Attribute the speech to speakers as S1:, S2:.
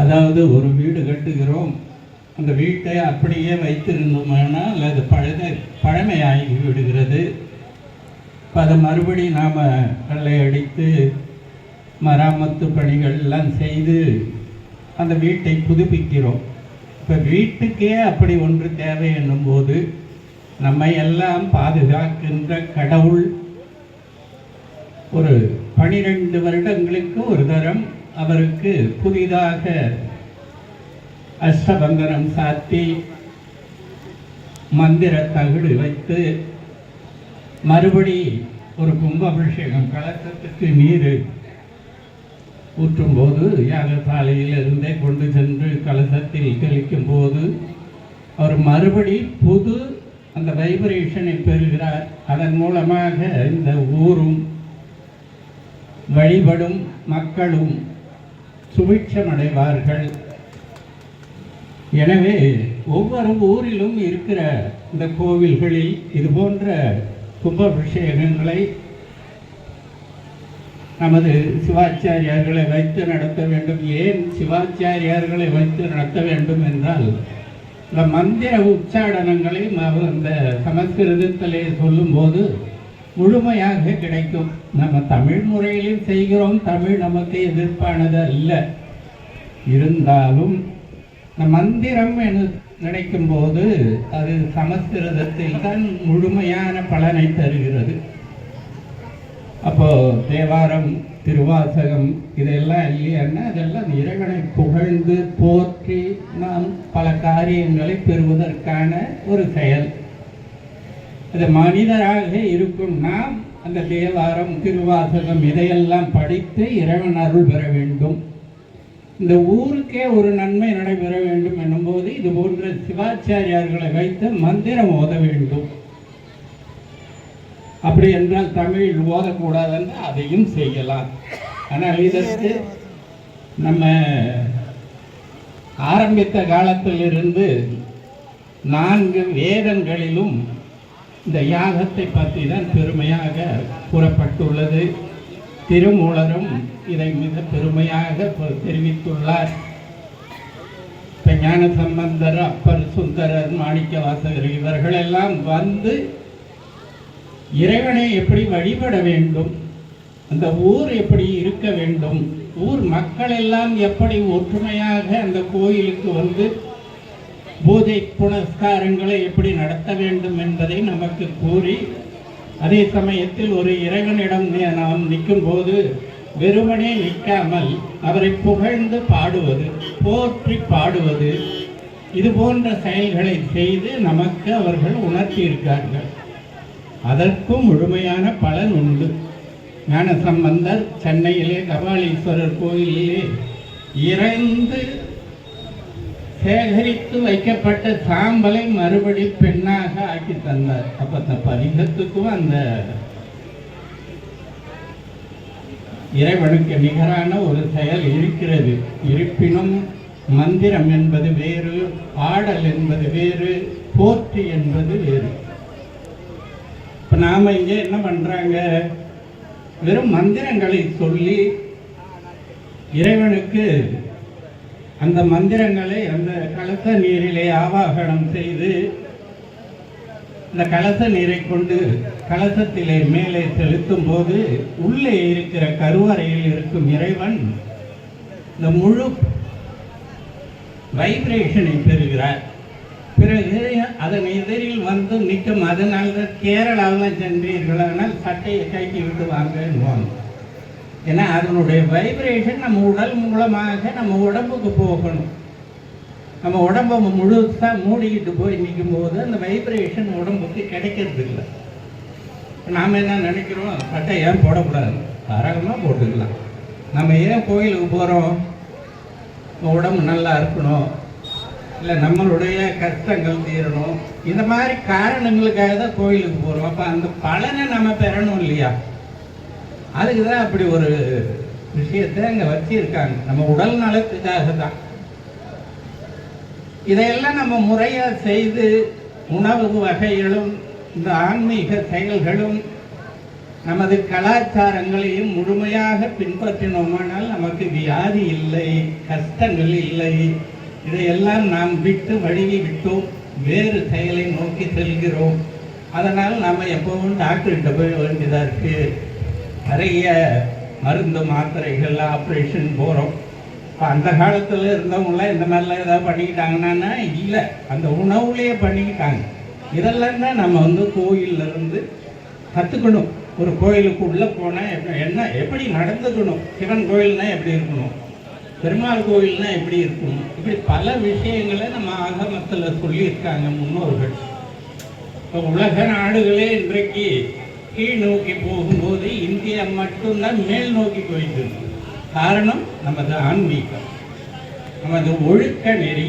S1: அதாவது ஒரு வீடு கட்டுகிறோம். அந்த வீட்டை அப்படியே வைத்திருந்தோமானால் அது பழத பழமையாகி விடுகிறது. இப்போ அதை மறுபடி நாம் கல்லை அடித்து மராமத்து பணிகள் எல்லாம் செய்து அந்த வீட்டை புதுப்பிக்கிறோம். இப்போ வீட்டுக்கே அப்படி ஒன்று தேவை என்னும்போது நம்மை எல்லாம் பாதுகாக்கின்ற கடவுள் ஒரு பனிரெண்டு வருடங்களுக்கு ஒரு தரம் அவருக்கு புதிதாக அஷ்டபந்தனம் சாத்தி மந்திர தகுடு வைத்து மறுபடி ஒரு கும்பாபிஷேகம் கலசத்துக்கு நீர் ஊற்றும்போது யாகசாலையில் இருந்தே கொண்டு சென்று கலசத்தில் தெளிக்கும் போது அவர் மறுபடி புது அந்த வைப்ரேஷனை பெறுகிறார். அதன் மூலமாக இந்த ஊரும் வழிபடும் மக்களும் சுபிட்சமடைவார்கள் எனவே ஒவ்வொரு ஊரிலும் இருக்கிற இந்த கோவில்களில் இது போன்ற கும்பாபிஷேகங்களை நமது சிவாச்சாரியார்களை வைத்து நடத்த வேண்டும். ஏன் சிவாச்சாரியார்களை வைத்து நடத்த வேண்டும் என்றால் இந்த மந்திர உச்சாடனங்களை அவர் இந்த சமஸ்கிருதத்திலே சொல்லும்போது முழுமையாக கிடைக்கும். நம்ம தமிழ் முறையிலும் செய்கிறோம் தமிழ் நமக்கு எதிர்ப்பானது அல்ல இருந்தாலும் இந்த மந்திரம் என நினைக்கும் போது அது சமஸ்கிருதத்தில் தான் முழுமையான பலனை தருகிறது. அப்போ தேவாரம் திருவாசகம் இதெல்லாம் இல்லையான்னா அதெல்லாம் இறைவனை புகழ்ந்து போற்றி நாம் பல காரியங்களை பெறுவதற்கான ஒரு செயல். அது மனிதராக இருக்கும் நாம் அந்த தேவாரம் திருவாசகம் இதையெல்லாம் படித்து இறைவன் அருள் பெற வேண்டும். இந்த ஊருக்கே ஒரு நன்மை நடைபெற வேண்டும் என்னும்போது இது போன்ற சிவாச்சாரியார்களை வைத்து மந்திரம் ஓத வேண்டும். அப்படி என்றால் தமிழ் ஓதக்கூடாதுன்னு அதையும் செய்யலாம். ஆனால் இதற்கு நம்ம ஆரம்பித்த காலத்திலிருந்து நான்கு வேதங்களிலும் இந்த யாகத்தை பற்றி தான் பெருமையாக கூறப்பட்டுள்ளது. திருமூலரும் இதை மிக பெருமையாக தெரிவித்துள்ளார். ஞான சம்பந்தர் அப்பர் சுந்தரர் மாணிக்க வாசகர் இவர்களெல்லாம் வந்து இறைவனை எப்படி வழிபட வேண்டும் அந்த ஊர் எப்படி இருக்க வேண்டும் ஊர் மக்கள் எல்லாம் எப்படி ஒற்றுமையாக அந்த கோயிலுக்கு வந்து பூஜை புனஸ்காரங்களை எப்படி நடத்த வேண்டும் என்பதை நமக்கு கூறி அதே சமயத்தில் ஒரு இறைவனிடம் நாம் நிற்கும் போது வெறுமனே நிற்காமல் அவரை புகழ்ந்து பாடுவது போற்றி பாடுவது இது போன்ற செயல்களை செய்து நமக்கு அவர்கள் உணர்த்தியிருக்கார்கள் அதற்கும் முழுமையான பலன் உண்டு. ஞான சம்பந்தர் சென்னையிலே கபாலீஸ்வரர் கோயிலிலே இறந்து சேகரித்து வைக்கப்பட்ட சாம்பலை மறுபடி பெண்ணாக ஆக்கி தந்தார். அப்ப அந்த பதிகத்துக்கும் அந்த இறைவனுக்கு நிகரான ஒரு செயல் இருக்கிறது. இருப்பினும் மந்திரம் என்பது வேறு ஆடல் என்பது வேறு போற்றி என்பது வேறு. இப்ப நாம இங்கே என்ன பண்றாங்க? வெறும் மந்திரங்களை சொல்லி இறைவனுக்கு அந்த மந்திரங்களை அந்த கலச நீரிலே ஆவாகனம் செய்து இந்த கலச நீரை கொண்டு கலசத்திலே மேலே செலுத்தும் போது உள்ளே இருக்கிற கருவறையில் இருக்கும் இறைவன் இந்த முழு வைப்ரேஷனை பெறுகிறார். பிறகு அதன் எதிரில் வந்து நிற்கும் அதனால தான் கேரளாவில் சென்றீர்களானால் சட்டையை கைக்கு விட்டு வாங்க ஏன்னா அதனுடைய வைப்ரேஷன் நம்ம உடல் மூலமாக நம்ம உடம்புக்கு போகணும். நம்ம உடம்ப முழுசாக மூடிக்கிட்டு போய் நிற்கும் போது அந்த வைப்ரேஷன் உடம்புக்கு கிடைக்கிறது இல்லை நாம் என்ன நினைக்கிறோம்? சட்டை ஏன் போடக்கூடாது? தாராளமாக போட்டுக்கலாம். நம்ம ஏன் கோயிலுக்கு போகிறோம் உடம்பு நல்லா இருக்கணும். இல்லை நம்மளுடைய கஷ்டங்கள் தீரணும். இந்த மாதிரி காரணங்களுக்காக தான் கோயிலுக்கு போகிறோம் அப்போ அந்த பலனை நம்ம பெறணும் இல்லையா? அதுக்கு தான் அப்படி ஒரு விஷயத்தை அங்கே வச்சிருக்காங்க. நம்ம உடல் நலத்துக்காக தான். இதையெல்லாம் நம்ம முறையாக செய்து உணவு வகைகளும் இந்த ஆன்மீக செயல்களும் நமது கலாச்சாரங்களையும் முழுமையாக பின்பற்றினோமானால் நமக்கு வியாதி இல்லை கஷ்டங்கள் இல்லை. இதையெல்லாம் நாம் விட்டு வழுகி விட்டோம் வேறு செயலை நோக்கி செல்கிறோம். அதனால் நாம் எப்பவும் டாக்டர்கிட்ட போய் வேண்டியதாக இருக்கு. நிறைய மருந்து மாத்திரைகள் ஆப்ரேஷன் போகிறோம் இப்போ அந்த காலத்தில் இருந்தவங்களாம் இந்த மாதிரிலாம் ஏதாவது பண்ணிக்கிட்டாங்கன்னா இல்லை. அந்த உணவுலேயே பண்ணிக்கிட்டாங்க. இதெல்லாம் தான் நம்ம வந்து கோயில்ல இருந்து கற்றுக்கணும் ஒரு கோயிலுக்குள்ளே போனால் எப்படி என்ன எப்படி நடந்துக்கணும்? சிவன் கோயில்னா எப்படி இருக்கணும்? பெருமாள் கோயில்னா எப்படி இருக்கணும்? இப்படி பல விஷயங்களை நம்ம ஆகமத்தில் சொல்லியிருக்காங்க முன்னோர்கள். இப்போ உலக நாடுகளே இன்றைக்கு கீழ் நோக்கி போகும்போது இந்தியா மட்டும்தான் மேல் நோக்கி போயிட்டு காரணம் நமது ஆன்மீகம். நமது ஒழுக்க நெறி